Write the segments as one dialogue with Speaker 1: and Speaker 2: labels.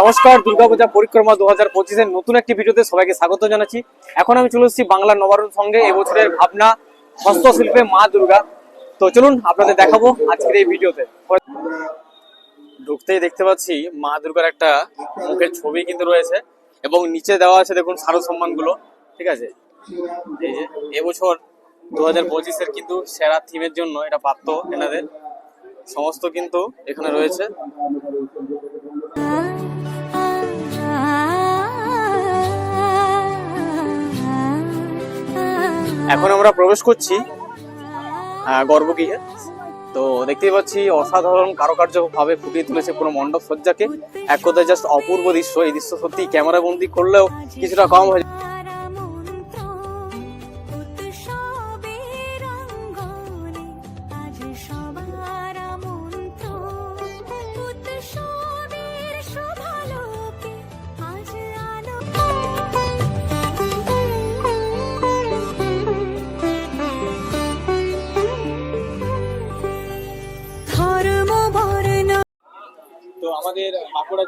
Speaker 1: নমস্কার, দুর্গাপূজা পরিক্রমা দু হাজার পঁচিশের নতুন একটি ভিডিওতে সবাইকে স্বাগত জানাচ্ছি। এখন আমি চলে এসেছি বাংলা নবারুণ সঙ্গে, এবছরের ভাবনা হস্তশিল্পে মা দুর্গা। তো চলুন, আপনাদের দেখাবো আজকের এই ভিডিওতে। ঢুকতেই দেখতে পাচ্ছি মা দুর্গার একটা মুখের ছবি কিন্তু রয়েছে এবং নিচে দেওয়া আছে দেখুন সারো সম্মানগুলো, ঠিক আছে? এবছর দু হাজার পঁচিশের কিন্তু সেরা থিমের জন্য এটা প্রাপ্ত এনাদের। সমস্ত কিন্তু এখানে রয়েছে। এখন আমরা প্রবেশ করছি গর্ভগৃহে। তো দেখতেই পাচ্ছি অসাধারণ কারুকার্যভাবে ফুটিয়ে তুলেছে কোনো মণ্ডপ সজ্জাকে এক কথায় জাস্ট অপূর্ব দৃশ্য। এই দৃশ্য সত্যি ক্যামেরা বন্দি করলেও কিছুটা কম হয়ে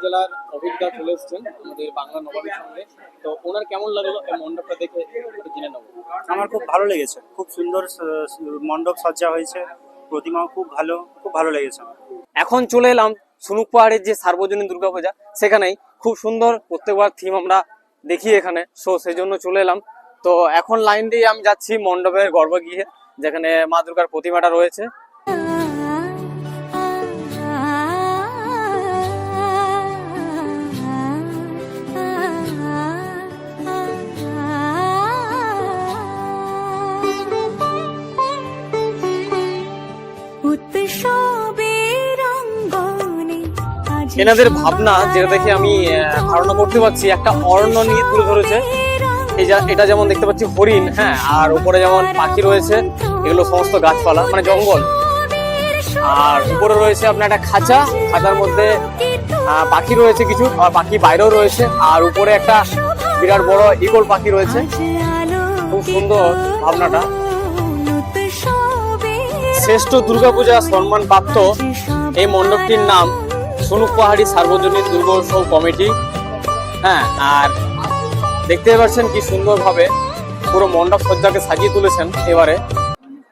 Speaker 1: জেলার অভিজ্ঞতা চলে এসছেন আমাদের বাংলা নবাবের সঙ্গে। তো ওনার কেমন লাগল এই মণ্ডপটা দেখে একটু জেনে নেব।
Speaker 2: আমার খুব ভালো লেগেছে। খুব সুন্দর মণ্ডপ সজ্জা হয়েছে। প্রতিমাও খুব ভালো খুব ভালো লেগেছে
Speaker 1: এখন চলে এলাম সুনুক পাহাড়ের যে সার্বজনীন দুর্গাপূজা সেখানেই খুব সুন্দর প্রত্যেকবার থিম আমরা দেখি এখানে। সো সেই জন্য চলে এলাম। তো এখন লাইন দিয়ে আমি যাচ্ছি মণ্ডপের গর্ভগৃহে যেখানে মা দুর্গার প্রতিমাটা রয়েছে। এনাদের ভাবনা যেটা দেখে আমি ধারণা করতে পারছি একটা অরণ্য নিয়ে তুলে ধরেছে। এটা যেমন দেখতে পাচ্ছি হরিণ হ্যাঁ আর উপরে যেমন পাখি রয়েছে এগুলো সমস্ত গাছপালা মানে জঙ্গল। আর উপরে রয়েছে আপনার একটা খাঁচা খাঁচার মধ্যে পাখি রয়েছে কিছু আর পাখি বাইরেও রয়েছে আর উপরে একটা বিরাট বড় ইগল পাখি রয়েছে। খুব সুন্দর ভাবনাটা। শ্রেষ্ঠ দুর্গাপূজা সম্মান প্রাপ্ত এই মণ্ডপটির নাম সুনুক পাহাড়ি সার্বজনীন দুর্গোৎসব কমিটি। হ্যাঁ আর দেখতে পাচ্ছেন কি সুন্দরভাবে পুরো মণ্ডপ সজ্জাকে সাজিয়ে তুলেছেন এবারে।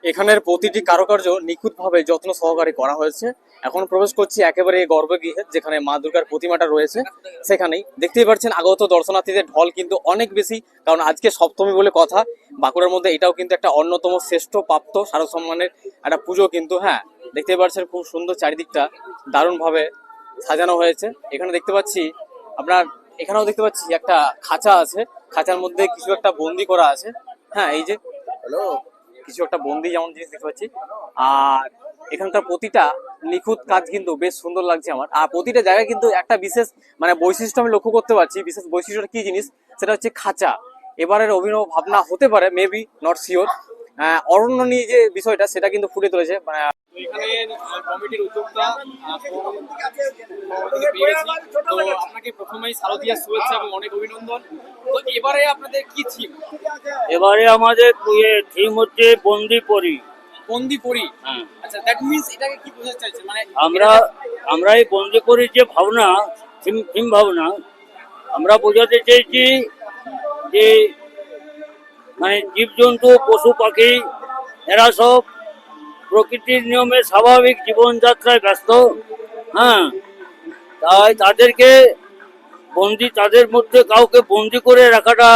Speaker 1: এখানের প্রতিটি কারুকার্য নিখুঁতভাবে যত্ন সহকারে করা হয়েছে। এখন প্রবেশ করছি একেবারে এই গর্ভগৃহে যেখানে মা দুর্গার প্রতিমাটা রয়েছে সেখানেই। দেখতেই পাচ্ছেন আগত দর্শনার্থীদের ঢল কিন্তু অনেক বেশি কারণ আজকে সপ্তমী বলে কথা বাঁকুড়ার মধ্যে এটাও কিন্তু একটা অন্যতম শ্রেষ্ঠ প্রাপ্ত শারদ সম্মানের একটা পুজো কিন্তু হ্যাঁ দেখতেই পাচ্ছেন খুব সুন্দর চারিদিকটা দারুণভাবে সাজানো হয়েছে। এখানে দেখতে পাচ্ছি আপনার এখানেও দেখতে পাচ্ছি একটা খাঁচা আছে খাঁচার মধ্যে কিছু একটা বন্দি করা আছে। হ্যাঁ এই যে হ্যালো। কিছু একটা বন্দি যেমন জিনিস দেখতে পাচ্ছি। আর এখানকার প্রতিটা নিখুঁত কাজ কিন্তু বেশ সুন্দর লাগছে আমার। আর প্রতিটা জায়গায় কিন্তু একটা বিশেষ মানে বৈশিষ্ট্য আমি লক্ষ্য করতে পারছি বিশেষ বৈশিষ্ট্যটা কি জিনিস? সেটা হচ্ছে খাঁচা। এবারের অভিনব ভাবনা হতে পারে মেবি নট শিওর অরণ্য নিয়ে যে বিষয়টা সেটা কিন্তু ফুটে তুলেছে। মানে এখানে কমিটির উদ্যোক্তা তো আপনাকে প্রথমেই শারদীয়া শুভেচ্ছা এবং অনেক অভিনন্দন। তো এবারে আপনাদের কি থিম
Speaker 3: এবারে আমাদের থিম হচ্ছে বন্দি পরি
Speaker 1: বন্দি পরি
Speaker 3: হ্যাঁ।
Speaker 1: আচ্ছা দ্যাট মিন্স এটাকে কি বোঝাতে চাইছেন মানে
Speaker 3: আমরা আমরা এই বন্দি পরির যে ভাবনা থিম ভাবনা। আমরা বোঝাতে চেয়েছি যে মানে জীবজন্তু পশু পাখি এরা সব প্রকৃতির নিয়মে স্বাভাবিক জীবনযাত্রায় ব্যস্ত। হ্যাঁ তাই তাদেরকে বন্দি তাদের মধ্যে কাউকে বন্দি করে রাখাটা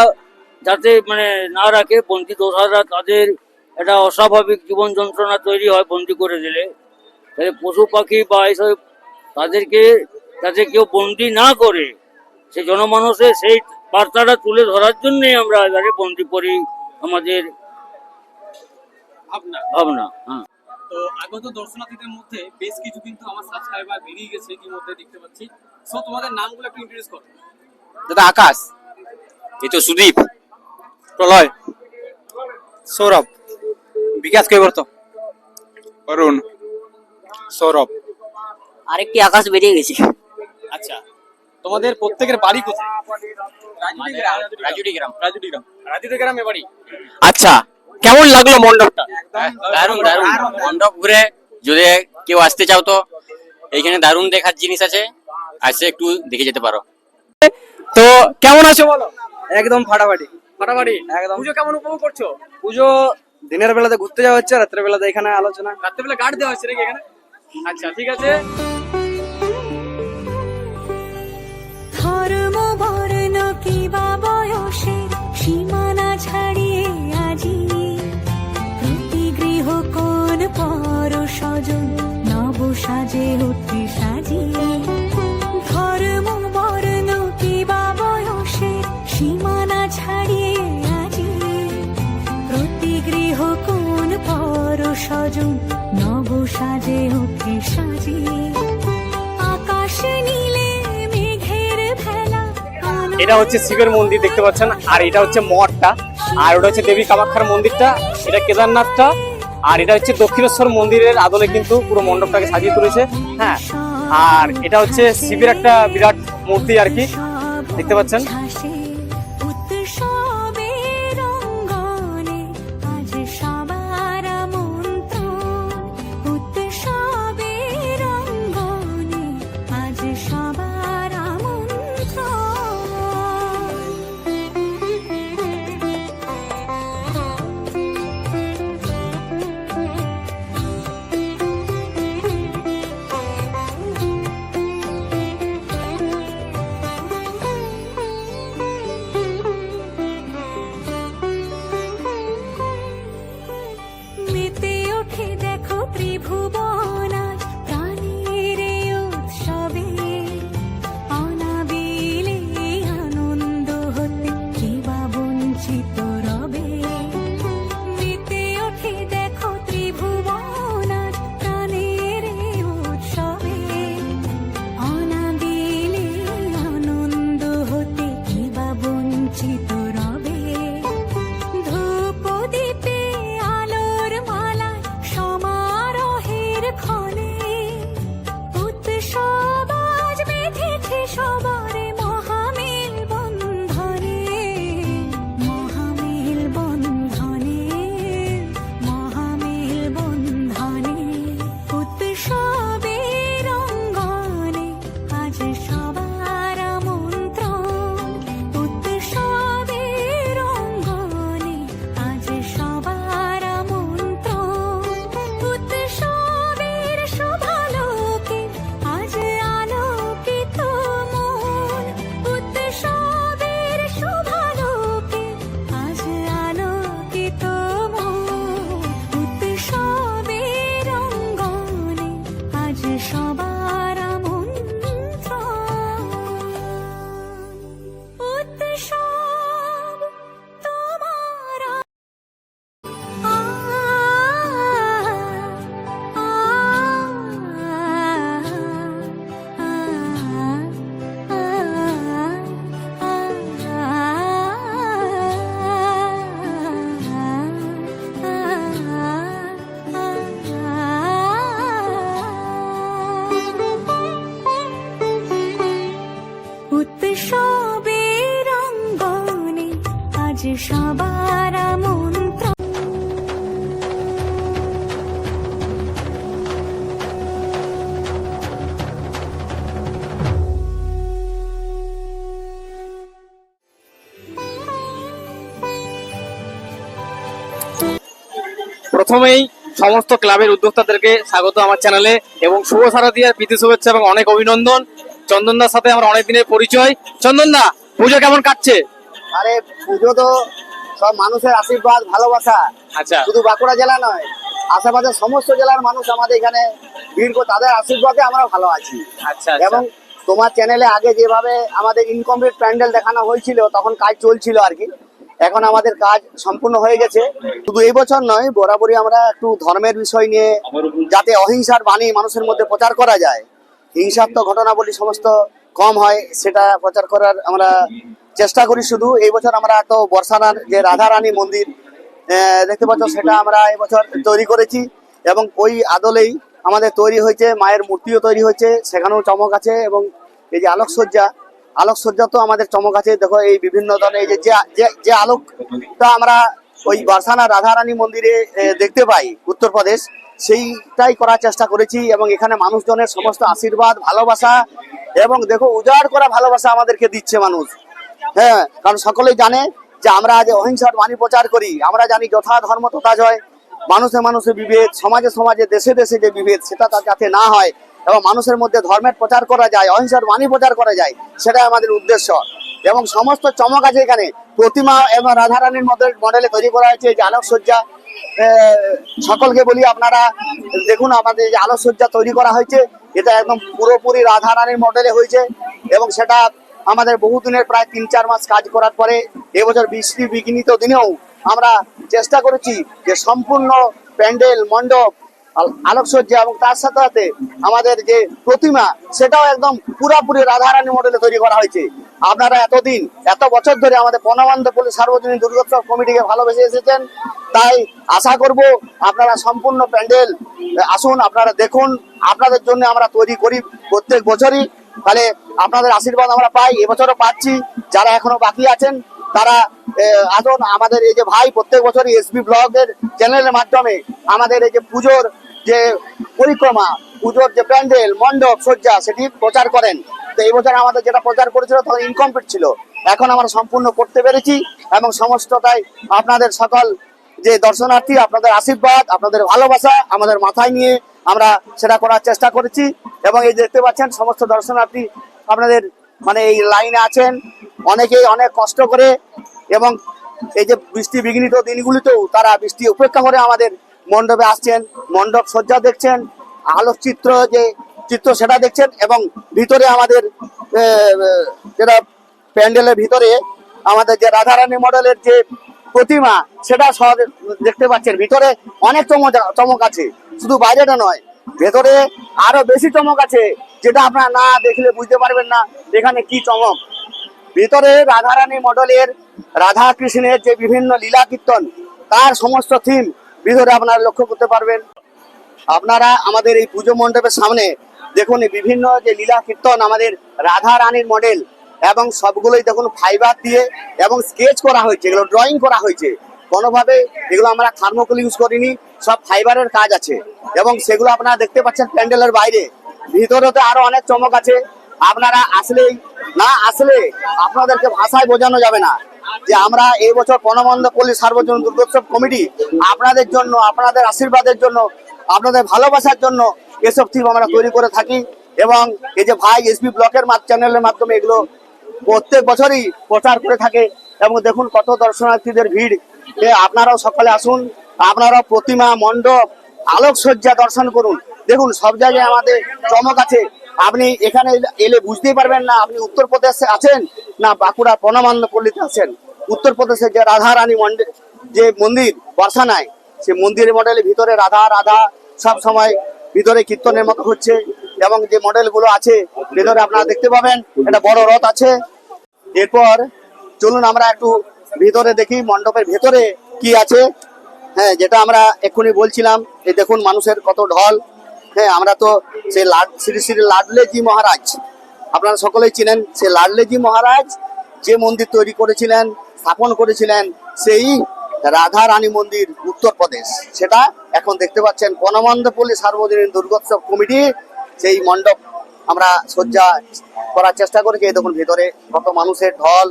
Speaker 3: যাতে মানে না রাখে বন্দি দোষাররা তাদের একটা অস্বাভাবিক জীবন যন্ত্রণা তৈরি হয় বন্দি করে দিলে। তাহলে পশু পাখি বা এইসব তাদেরকে যাতে কেউ বন্দি না করে সে জনমানসে সেই বার্তাটা তুলে ধরার জন্যই আমরা এবারে বন্দি করি আমাদের
Speaker 1: ভাবনা।
Speaker 3: ভাবনা হ্যাঁ।
Speaker 1: তো আগত দর্শনার্থীদের মধ্যে বেশ কিছু কিন্তু আমার সাবস্ক্রাইবার বেরিয়ে গেছে ইতিমধ্যে দেখতে পাচ্ছি। সো তোমাদের নামগুলো একটু ইন্ট্রোডিউস করো।
Speaker 4: দাদা আকাশ এই তো সুদীপ প্রলয় সৌরভ। বিকাশ কৈবর্ত অরুণ সৌরভ।
Speaker 5: আরেকটি আকাশ বেরিয়ে গেছে।
Speaker 1: আচ্ছা তোমাদের প্রত্যেকের বাড়ি কোথায়?
Speaker 4: গ্রাম
Speaker 1: গ্রাম গ্রামে বাড়ি?
Speaker 4: আচ্ছা কেমন লাগল মণ্ডপটা? দারুণ দারুণ। মণ্ডপ ঘুরে যদি কেউ আসতে চাও তো এইখানে দারুণ দেখার জিনিস আছে। আসে একটু দেখে যেতে পারো।
Speaker 6: তো কেমন আছো বলো?
Speaker 7: একদম ফাটাফাটি।
Speaker 6: ফাটাফাটি?
Speaker 7: একদম।
Speaker 6: পুজো কেমন উপভোগ করছ?
Speaker 7: পুজো দিনের বেলাতে ঘুরতে যাওয়া হচ্ছে রাত্রের বেলাতে এখানে আলোচনা।
Speaker 6: রাত্রেবেলা গার্ড দেওয়া হচ্ছে নাকি এখানে? আচ্ছা ঠিক আছে।
Speaker 8: ধর্ম বর্ণ কিবা বয়সের সীমানা ছাড়িয়ে আজি। প্রতি গৃহ কোন পর স্বজন নব সাজে উঠে সাজিয়ে। স্বজন নব সাজে আকাশ নীলে মেঘের ভেলা
Speaker 6: এটা হচ্ছে শিবের মন্দির, দেখতে পাচ্ছেন? আর এটা হচ্ছে মঠটা। আর ওটা হচ্ছে দেবী কামাখ্যার মন্দিরটা, এটা কেদারনাথটা। আর এটা হচ্ছে দক্ষিণেশ্বর মন্দিরের আদলে কিন্তু পুরো মণ্ডপটাকে সাজিয়ে তুলেছে। হ্যাঁ আর এটা হচ্ছে শিবের একটা বিরাট মূর্তি আর কি, দেখতে পাচ্ছেন? প্রথমেই সমস্ত ক্লাবের উদ্যোক্তাদেরকে স্বাগত আমার চ্যানেলে এবং শুভ শারদীয়ার প্রীতি শুভেচ্ছা এবং অনেক অভিনন্দন। চন্দনদার সাথে আমার অনেক দিনের পরিচয়। চন্দনদা পুজো কেমন কাটছে?
Speaker 9: আরে পুজো তো সব মানুষের আশীর্বাদ ভালোবাসা।
Speaker 6: আচ্ছা।
Speaker 9: শুধু বাঁকুড়া জেলা নয় আশেপাশের সমস্ত জেলার মানুষ আমাদের এখানে ভিড় করে তাদের আশীর্বাদে আমরা ভালো আছি।
Speaker 6: আচ্ছা
Speaker 9: এবং তোমার চ্যানেলে আগে যেভাবে আমাদের ইনকমপ্লিট প্যান্ডেল দেখানো হয়েছিল তখন কাজ চলছিল আর কি। এখন আমাদের কাজ সম্পূর্ণ হয়ে গেছে। শুধু এই বছর নয়, বরাবরই আমরা একটু ধর্মের বিষয় নিয়ে যাতে অহিংসার বাণী মানুষের মধ্যে প্রচার করা যায়। হিংসাত্মক ঘটনাবলী সমস্ত কম হয়, সেটা প্রচার করার আমরা চেষ্টা করি শুধু। এই বছর আমরা তো বর্ষানার যে রাধারানী মন্দির দেখতে পাচ্ছ, সেটা আমরা এবছর তৈরি করেছি। এবং ওই আদলেই আমাদের তৈরি হয়েছে, মায়ের মূর্তিও তৈরি হয়েছে, সেখানেও চমক আছে এবং এই যে আলোকসজ্জা আলোকসজ্জা তো আমাদের চমক আছে। দেখো এই বিভিন্ন ধরনের যে, যে- যে- যে আলোকটা আমরা ওই বারসানা রাধারানী মন্দিরে দেখতে পাই উত্তরপ্রদেশ, সেইটাই করার চেষ্টা করেছি এবং এখানে মানুষজনের সমস্ত আশীর্বাদ, ভালোবাসা এবং দেখো উজাড় করা ভালোবাসা আমাদেরকে দিচ্ছে মানুষ। হ্যাঁ কারণ সকলেই জানে যে আমরা আজ অহিংসার বাণী প্রচার করি, আমরা জানি যথা ধর্ম তথা জয়। মানুষে মানুষে বিভেদ, সমাজে সমাজে দেশে দেশে যে বিভেদ, সেটা তার যাতে না হয়। এবং মানুষের মধ্যে ধর্মের প্রচার করা যায়, অহিংসার বাণী প্রচার করা যায়, সেটাই আমাদের উদ্দেশ্য। এবং সমস্ত চমক আছে এখানে। প্রতিমা এবং রাধারানীর মডেল মডেলে তৈরি করা হয়েছে যে আলোকসজ্জা। সকলকে বলি আপনারা দেখুন আমাদের যে আলোকসজ্জা তৈরি করা হয়েছে। এটা একদম পুরোপুরি রাধারানীর মডেলে হয়েছে। এবং সেটা আমাদের বহুদিনের প্রায় তিন চার মাস কাজ করার পরে এবছর বৃষ্টি বিঘ্নিত দিনেও আমরা চেষ্টা করেছি যে সম্পূর্ণ প্যান্ডেল, মণ্ডপ আলোকসজ্জা এবং তার সাথে সাথে আমাদের যে প্রতিমা, সেটাও একদম পুরাপুরি রাধারানী মডেলে তৈরি করা হয়েছে। আপনারা এতদিন, এত বছর ধরে আমাদের বনবন্ধ পুলিশ সার্বজনীন দুর্গোৎসব কমিটিকে ভালোবেসে এসেছেন। তাই আশা করব আপনারা সম্পূর্ণ প্যান্ডেল আসুন, আপনারা দেখুন, আপনাদের জন্য আমরা তৈরি করি প্রত্যেক বছরই। তাহলে আপনাদের আশীর্বাদ আমরা পাই, এবছরও পাচ্ছি। যারা এখনও বাকি আছেন তারা আসুন আমাদের এই যে ভাই প্রত্যেক বছরই এসবি ব্লগের চ্যানেলের মাধ্যমে আমাদের এই যে পুজোর যে পরিক্রমা, পুজোর যে প্যান্ডেল, মণ্ডপ সজ্জা সেটি প্রচার করেন। তো এই বছর আমাদের যেটা প্রচার করেছিল তখন ইনকমপ্লিট ছিল। এখন আমরা সম্পূর্ণ করতে পেরেছি এবং সমস্তটাই আপনাদের সকল যে দর্শনার্থী, আপনাদের আশীর্বাদ, আপনাদের ভালোবাসা আমাদের মাথায় নিয়ে আমরা সেটা করার চেষ্টা করেছি। এবং এই দেখতে পাচ্ছেন, সমস্ত দর্শনার্থী আপনাদের মানে এই লাইনে আছেন, অনেকেই অনেক কষ্ট করে এবং এই যে বৃষ্টি বিঘ্নিত দিনগুলিতেও তারা বৃষ্টি উপেক্ষা করে আমাদের মণ্ডপে আসছেন, মণ্ডপ সজ্জা দেখছেন, আলোকচিত্র যে চিত্র সেটা দেখছেন এবং ভিতরে আমাদের যেটা প্যান্ডেলের ভিতরে আমাদের যে রাধারানী মডেলের যে প্রতিমা সেটা দেখতে পাচ্ছেন। ভিতরে অনেক চমক চমক আছে। শুধু বাইরেটা নয় ভেতরে আরও বেশি চমক আছে, যেটা আপনারা না দেখলে বুঝতে পারবেন না, এখানে কি চমক। ভিতরে রাধারানী মডেলের রাধা কৃষ্ণের যে বিভিন্ন লীলা কীর্তন, তার সমস্ত থিম ভিতরে আপনারা লক্ষ্য করতে পারবেন। আপনারা আমাদের এই পুজো মণ্ডপের সামনে দেখুন, বিভিন্ন যে লীলা কীর্তন আমাদের রাধা রানীর মডেল এবং সবগুলোই দেখুন ফাইবার দিয়ে এবং স্কেচ করা হয়েছে, এগুলো ড্রয়িং করা হয়েছে। কোনোভাবে এগুলো আমরা থার্মোকল ইউজ করিনি সব ফাইবারের কাজ আছে। এবং সেগুলো আপনারা দেখতে পাচ্ছেন প্যান্ডেলের বাইরে। ভিতরে তো আরও অনেক চমক আছে। আপনারা আসলেই, না আসলে আপনাদেরকে ভাষায় বোঝানো যাবে না যে আমরা এই বছর বনবন্ধ পল্লী সার্বজনীন দুর্গোৎসব কমিটি আপনাদের জন্য, আপনাদের আশীর্বাদের জন্য, আপনাদের ভালোবাসার জন্য এসব থিম আমরা তৈরি করে থাকি। এবং এই যে ভাই এসবি ব্লকের চ্যানেলের মাধ্যমে এগুলো প্রত্যেক বছরই প্রচার করে থাকে। এবং দেখুন কত দর্শনার্থীদের ভিড়। আপনারাও সকালে আসুন আপনারাও প্রতিমা, মণ্ডপ, আলোকসজ্জা দর্শন করুন। দেখুন, সব জায়গায় আমাদের চমক আছে। আপনি এখানে এলে বুঝতেই পারবেন না আপনি উত্তরপ্রদেশে আছেন না বাঁকুড়া বনমান্য পল্লীতে আছেন। উত্তরপ্রদেশে যে রাধা রানী মন্দির যে মন্দির, বর্ষানায় সে মন্দিরের মডেলের ভিতরে রাধা রাধা সব সময় ভিতরে কীর্তনের মতো হচ্ছে এবং যে মডেলগুলো আছে, ভিতরে আপনারা দেখতে পাবেন, একটা বড় রথ আছে। এরপর চলুন আমরা একটু ভিতরে দেখি মণ্ডপের ভেতরে কি আছে। হ্যাঁ যেটা আমরা এক্ষুনি বলছিলাম এই দেখুন মানুষের কত ঢল। হ্যাঁ আমরা তো সেই লাড, শ্রী শ্রী লাডলেজি মহারাজ, আপনারা সকলেই চিনেন সে লাডলেজি মহারাজ, যে মন্দির তৈরি করেছিলেন, স্থাপন করেছিলেন, সেই রাধা রানী মন্দির উত্তরপ্রদেশ। সেটা এখন দেখতে পাচ্ছেন বনমন্দপল্লী সার্বজনীন দুর্গোৎসব কমিটি, সেই মণ্ডপ আমরা সজ্জা করার চেষ্টা করেছি। এই দেখুন ভেতরে কত মানুষের ঢল,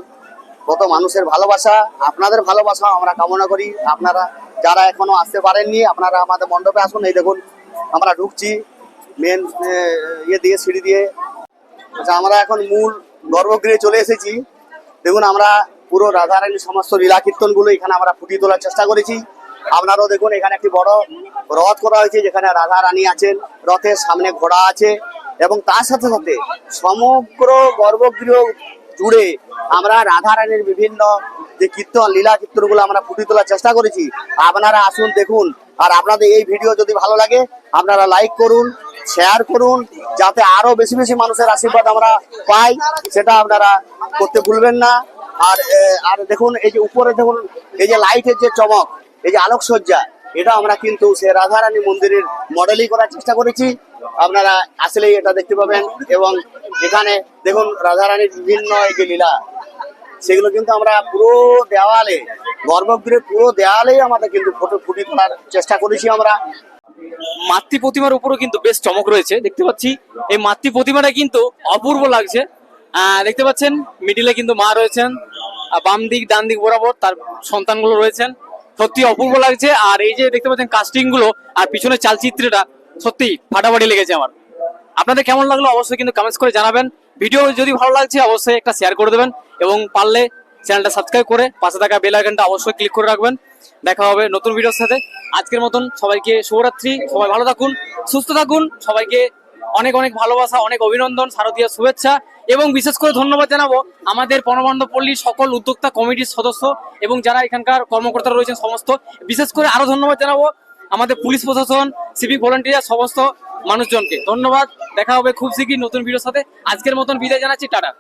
Speaker 9: কত মানুষের ভালোবাসা। আপনাদের ভালোবাসা আমরা কামনা করি। আপনারা যারা এখনও আসতে পারেননি, আপনারা আমাদের মণ্ডপে আসুন। এই দেখুন, আমরা ঢুকছি মেন ইয়ে দিয়ে, সিঁড়ি দিয়ে। আচ্ছা আমরা এখন মূল গর্ভগৃহে চলে এসেছি। দেখুন, আমরা পুরো রাধারানীর সমস্ত লীলা কীর্তনগুলো এখানে আমরা ফুটিয়ে তোলার চেষ্টা করেছি। আপনারাও দেখুন, এখানে একটি বড় রথ করা হয়েছে, যেখানে রাধা রানী আছেন। রথের সামনে ঘোড়া আছে এবং তার সাথে সাথে সমগ্র গর্ভগৃহ জুড়ে আমরা রাধা রানীর বিভিন্ন যে কীর্তন, লীলা কীর্তনগুলো আমরা ফুটিয়ে তোলার চেষ্টা করেছি। আপনারা আসুন, দেখুন। আর আপনাদের এই ভিডিও যদি ভালো লাগে, আপনারা লাইক করুন শেয়ার করুন, যাতে আরও বেশি বেশি মানুষের আশীর্বাদ আমরা পাই। সেটা আপনারা করতে ভুলবেন না। আর আর দেখুন, এই যে উপরে দেখুন, এই যে লাইটের যে চমক, এই যে আলোকসজ্জা, এটা আমরা কিন্তু সে রাধারানী মন্দিরের মডেলই করার চেষ্টা করেছি। আপনারা আসলেই এটা দেখতে পাবেন। এবং এখানে দেখুন, রাধারানীর বিভিন্ন এই যে লীলা সেগুলো কিন্তু আমরা পুরো দেওয়ালে গর্ভগৃহের পুরো দেওয়ালেই আমাদের কিন্তু ফটো ফুটি তোলার চেষ্টা করেছি আমরা।
Speaker 1: মাতৃ প্রতিমার উপরও কিন্তু বেশ চমক রয়েছে, দেখতে পাচ্ছি। এই মাতৃ প্রতিমাটা কিন্তু অপূর্ব লাগছে। দেখতে পাচ্ছেন মিডিলে কিন্তু মা রয়েছেন বাম দিক, ডান দিক বরাবর তার সন্তানগুলো রয়েছেন। সত্যি অপূর্ব লাগছে, আর এই যে দেখতে পাচ্ছেন কাস্টিংগুলো আর পিছনের চালচিত্রটা সত্যি ফাটাফাটি লেগেছে আমার। আপনাদের কেমন লাগল অবশ্যই কিন্তু কমেন্টস করে জানাবেন। ভিডিও যদি ভালো লাগছে, অবশ্যই একটা শেয়ার করে দেবেন এবং পারলে চ্যানেলটা সাবস্ক্রাইব করে পাশে থাকা বেল আইকনটা অবশ্যই ক্লিক করে রাখবেন। দেখা হবে নতুন ভিডিওর সাথে। আজকের মতন সবাইকে শুভরাত্রি। সবাই ভালো থাকুন, সুস্থ থাকুন। সবাইকে অনেক অনেক ভালোবাসা, অনেক অভিনন্দন, শারদীয় শুভেচ্ছা এবং বিশেষ করে ধন্যবাদ জানাব আমাদের পণবন্ধ পল্লীর সকল উদ্যোক্তা কমিটির সদস্য এবং যারা এখানকার কর্মকর্তারা রয়েছেন সমস্ত। বিশেষ করে আরও ধন্যবাদ জানাব আমাদের পুলিশ প্রশাসন সিভিক ভলেন্টিয়ার সমস্ত মানুষজনকে। ধন্যবাদ। দেখা হবে খুব শিগগির নতুন ভিডিওর সাথে। আজকের মতন বিদায় জানাচ্ছি। টাটা।